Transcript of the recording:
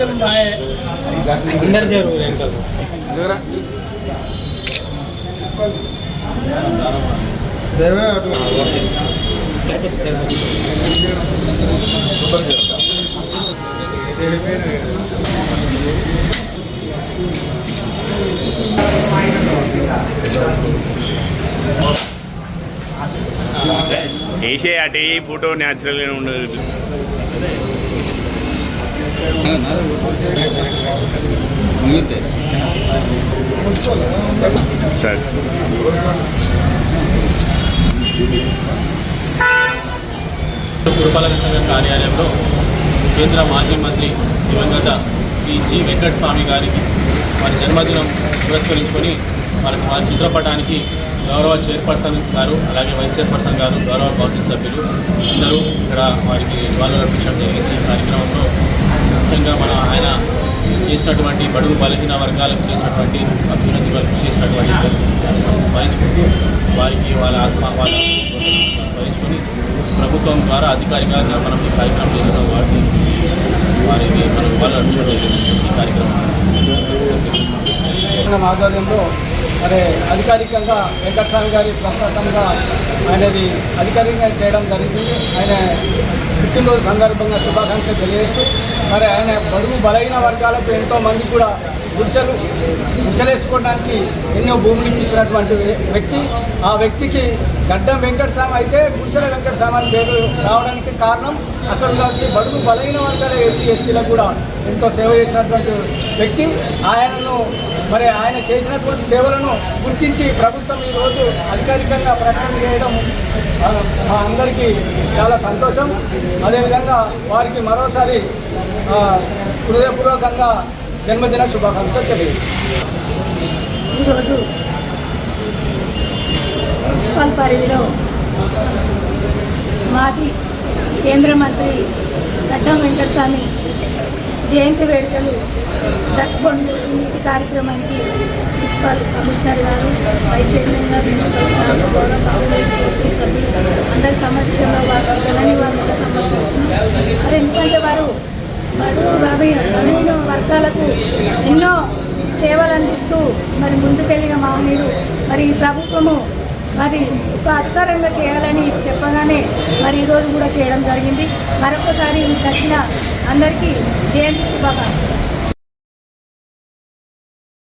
మాటలు మాయే అందరు చేరు అటు వేసే అటు ఫోటో న్యాచురల్గా ఉండదు. సరే. పురపాలక సంఘం కార్యాలయంలో కేంద్ర మాజీ మంత్రి దివంగత శ్రీ జి వెంకట స్వామి గారికి వారి జన్మదినం పురస్కరించుకొని వారికి వారి చిత్రపటానికి గౌరవ చైర్పర్సన్ గారు అలాగే వైస్ చైర్పర్సన్ గారు గౌరవ కౌన్సిల్ సభ్యులు అందరూ ఇక్కడ వారికి నివాళులు అర్పించడం జరిగింది. ఈ కార్యక్రమంలో ముఖ్యంగా మన ఆయన చేసినటువంటి బడుగు బలహీన వర్గాలకు చేసినటువంటి అభ్యున్నతి వరకు చేసినటువంటి స్మరించుకుంటూ వారికి వాళ్ళ ఆత్మ వాళ్ళ స్మరించుకొని ప్రభుత్వం ద్వారా అధికారికంగా మనం ఈ కార్యక్రమం చేస్తున్నాం వాటిని వారికి మనం వాళ్ళు అర్పించడం ఈ కార్యక్రమం. ఆధ్వర్యంలో మరి అధికారికంగా వెంకటస్వామి గారి ప్రస్తుతంగా ఆయనది అధికారికంగా చేయడం జరిగింది. ఆయన పుట్టినరోజు సందర్భంగా శుభాకాంక్షలు తెలియజేస్తూ మరి ఆయన బడుగు బలైన వర్గాలకు ఎంతో మంది కూడా గుడిసెలు గుడిసెలేసుకోవడానికి ఎన్నో భూములు ఇచ్చినటువంటి వ్యక్తి. ఆ వ్యక్తికి గడ్డం వెంకటస్వామి అయితే గుడిసెల వెంకటస్వామి అని పేరు రావడానికి కారణం. అక్కడ బడుగు బలహీన వర్గాల ఎస్సీ ఎస్టీలకు కూడా ఎంతో సేవ చేసినటువంటి వ్యక్తి. ఆయనను మరి ఆయన చేసినటువంటి సేవలను గుర్తించి ప్రభుత్వం ఈరోజు అధికారికంగా ప్రకటన చేయడం మా అందరికీ చాలా సంతోషం. అదేవిధంగా వారికి మరోసారి హృదయపూర్వకంగా జన్మదిన శుభాకాంక్షలు తెలియజేస్తున్నాను. ఈరోజు మున్సిపల్ పరిధిలో మాజీ కేంద్ర మంత్రి గడ్డం వెంకటస్వామి జయంతి వేడుకలు జరుపుకోండి నీటి కార్యక్రమానికి మున్సిపల్ కమిషనర్ గారు వైస్ చైర్మన్ గారు మున్సిపల్ స్టాఫ్ గౌరవ కౌన్సిల్ సభ్యులు అందరి సమక్షంలో వారు జన వారు సమర్పిస్తున్నారు ఎందుకంటే వారు బడుగు బలహీన వర్గాలకు ఎన్నో సేవలు అందిస్తూ మరి ముందుకెళ్ళిన మహనీయుడు మరి ఈ ప్రభుత్వము మరి ఒక అధికారంగా చేయాలని చెప్పగానే మరి ఈరోజు కూడా చేయడం జరిగింది. మరొకసారి దక్షిణ అందరికీ జయంతి శుభాకాంక్షలు.